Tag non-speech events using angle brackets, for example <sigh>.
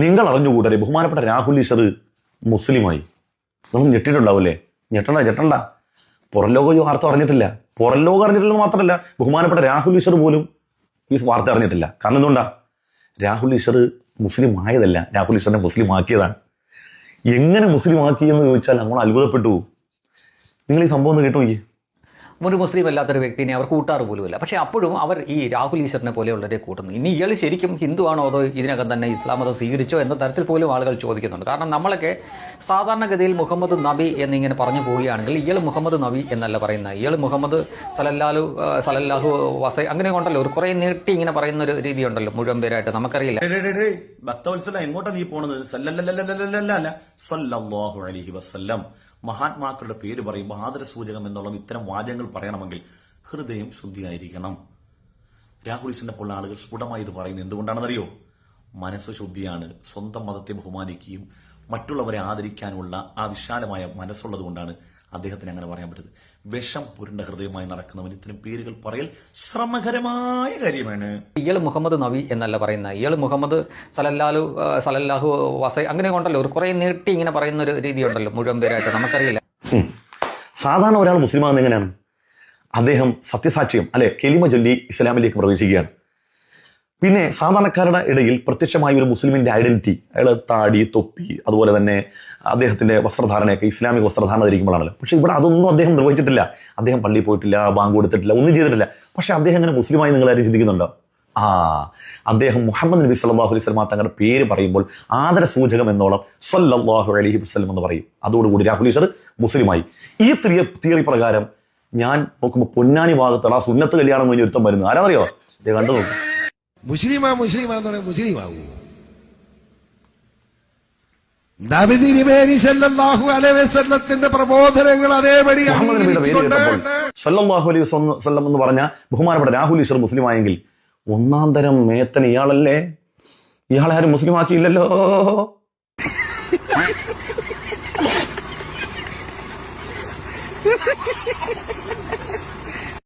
നിങ്ങൾ അറിഞ്ഞുകൂടരെ ബഹുമാനപ്പെട്ട രാഹുൽ ഈശ്വർ മുസ്ലിമായി. നിങ്ങൾ ഞെട്ടിട്ടുണ്ടാവൂലേ? ഞെട്ടണ്ട ഞെട്ടണ്ട. പുറംലോകം ഈ വാർത്ത അറിഞ്ഞിട്ടില്ല. പുറംലോകം അറിഞ്ഞിട്ടില്ലെന്ന് മാത്രമല്ല ബഹുമാനപ്പെട്ട രാഹുൽ ഈശ്വർ പോലും ഈ വാർത്ത അറിഞ്ഞിട്ടില്ല. കാരണം എന്തുകൊണ്ടാ? രാഹുൽ ഈശ്വർ മുസ്ലിം ആയതല്ല രാഹുൽ ഈശ്വറിനെ മുസ്ലിം ആക്കിയതാണ് എങ്ങനെ മുസ്ലിം ആക്കി എന്ന് ചോദിച്ചാൽ നമ്മൾ അത്ഭുതപ്പെട്ടു. നിങ്ങൾ ഈ സംഭവം ഒന്ന് കേട്ടു ഈ ഒരു മുസ്ലിം അല്ലാത്തൊരു വ്യക്തിനെ അവർ കൂട്ടാറ് പോലുമില്ല. പക്ഷേ അപ്പോഴും അവർ ഈ രാഹുൽ ഈശ്വറിനെ പോലെയുള്ളവരെ കൂട്ടുന്നു. ഇനി ഇയാൾ ശരിക്കും ഹിന്ദു ആണോ അതോ ഇതിനകം തന്നെ ഇസ്ലാം മതം സ്വീകരിച്ചോ എന്ന തരത്തിൽ പോലും ആളുകൾ ചോദിക്കുന്നുണ്ട്. കാരണം നമ്മളൊക്കെ സാധാരണഗതിയിൽ മുഹമ്മദ് നബി എന്നിങ്ങനെ പറഞ്ഞു പോവുകയാണെങ്കിൽ ഇയാൾ മുഹമ്മദ് നബി എന്നല്ല പറയുന്നത്. ഇയാൾ മുഹമ്മദ് സലല്ലാലു സലല്ലാഹു വസൈ അങ്ങനെ ഉണ്ടല്ലോ ഒരു കുറേ നീട്ടി ഇങ്ങനെ പറയുന്ന ഒരു രീതി ഉണ്ടല്ലോ മുഴുവൻ പേരായിട്ട് നമുക്കറിയില്ല ഭക്തവത്സല എങ്ങോട്ടാ നീ പോണത്? മഹാത്മാക്കളുടെ പേര് പറയുമ്പോൾ ആദരസൂചകം എന്നുള്ള ഇത്തരം വാചകങ്ങൾ പറയണമെങ്കിൽ ഹൃദയം ശുദ്ധിയായിരിക്കണം. രാഹുലിസിനെ പോലുള്ള ആളുകൾ സ്ഫുടമായി ഇത് പറയുന്നത് എന്തുകൊണ്ടാണെന്നറിയോ? മനസ്സ് ശുദ്ധിയാണ്. സ്വന്തം മതത്തെ ബഹുമാനിക്കുകയും മറ്റുള്ളവരെ ആദരിക്കാനുള്ള ആ വിശാലമായ മനസ്സുള്ളത് കൊണ്ടാണ് അദ്ദേഹത്തിന് അങ്ങനെ പറയാൻ പറ്റത് വിഷം പുരണ്ട ഹൃദയമായി നടക്കുന്നവൻ ഇത്തരം പേരുകൾ പറയൽ ശ്രമകരമായ കാര്യമാണ്. ഇയാൾ മുഹമ്മദ് നബി എന്നല്ല പറയുന്ന ഇയാൾ മുഹമ്മദ് സലല്ലാലു സലല്ലാഹു വസൈ അങ്ങനെ ഉണ്ടല്ലോ ഒരു കുറെ നീട്ടി ഇങ്ങനെ പറയുന്ന ഒരു രീതി ഉണ്ടല്ലോ മുഴുവൻ പേരായിട്ട് നമുക്കറിയില്ല സാധാരണ ഒരാൾ മുസ്ലിമാകുന്നത് എങ്ങനെയാണ്? അദ്ദേഹം സത്യസാക്ഷ്യം അല്ലെ കെലിമ ചൊല്ലി ഇസ്ലാമിലേക്ക് പ്രവേശിക്കുകയാണ്. പിന്നെ സാധാരണക്കാരുടെ ഇടയിൽ പ്രത്യക്ഷമായ ഒരു മുസ്ലിമിന്റെ ഐഡന്റിറ്റി അയാൾ താടി തൊപ്പി അതുപോലെ തന്നെ അദ്ദേഹത്തിന്റെ വസ്ത്രധാരണയൊക്കെ ഇസ്ലാമിക വസ്ത്രധാരണ ധരിക്കുമ്പോഴാണല്ലോ. പക്ഷെ ഇവിടെ അതൊന്നും അദ്ദേഹം നിർവഹിച്ചിട്ടില്ല. അദ്ദേഹം പള്ളിയിൽ പോയിട്ടില്ല ബാങ്ക് കൊടുത്തിട്ടില്ല ഒന്നും ചെയ്തിട്ടില്ല. പക്ഷെ അദ്ദേഹം അങ്ങനെ മുസ്ലിമായി നിങ്ങൾ ആരും ചിന്തിക്കുന്നുണ്ടോ? ആ അദ്ദേഹം മുഹമ്മദ് നബി സല്ലാഹു അലൈഹി വസല്ലം തങ്ങളുടെ പേര് പറയുമ്പോൾ ആദര സൂചകം എന്നോളം സല്ലാഹു അലഹി വസ്ലം എന്ന് പറയും. അതോടുകൂടി രാഹുൽ ഈശ്വർ മുസ്ലിമായി. ഈ തിയ തിയറി പ്രകാരം ഞാൻ നോക്കുമ്പോൾ പൊന്നാനി ഭാഗത്തുള്ള ആ സുന്നത്ത് കല്യാണം കഴിഞ്ഞ് ഒരുത്തം വരുന്നു. ആരാന്നറിയോ? ഇത് കണ്ടു നോക്കും. മുസ്ലിമാ മുസ്ലിമാ എന്ന് പറയാൻ മുസ്ലിമാവൂ നബിതിരുമേനി സല്ലല്ലാഹു അലൈഹി വസല്ലത്തിന്റെ പ്രബോധനങ്ങൾ അതേപടി എന്ന് പറഞ്ഞ ബഹുമാനപ്പെട്ട രാഹുൽ ഈശ്വർ മുസ്ലിം ആയെങ്കിൽ ഒന്നാം തരം മേത്തൻ ഇയാളല്ലേ? ഇയാളെ ആരും മുസ്ലിം ആക്കിയില്ലല്ലോ <laughs>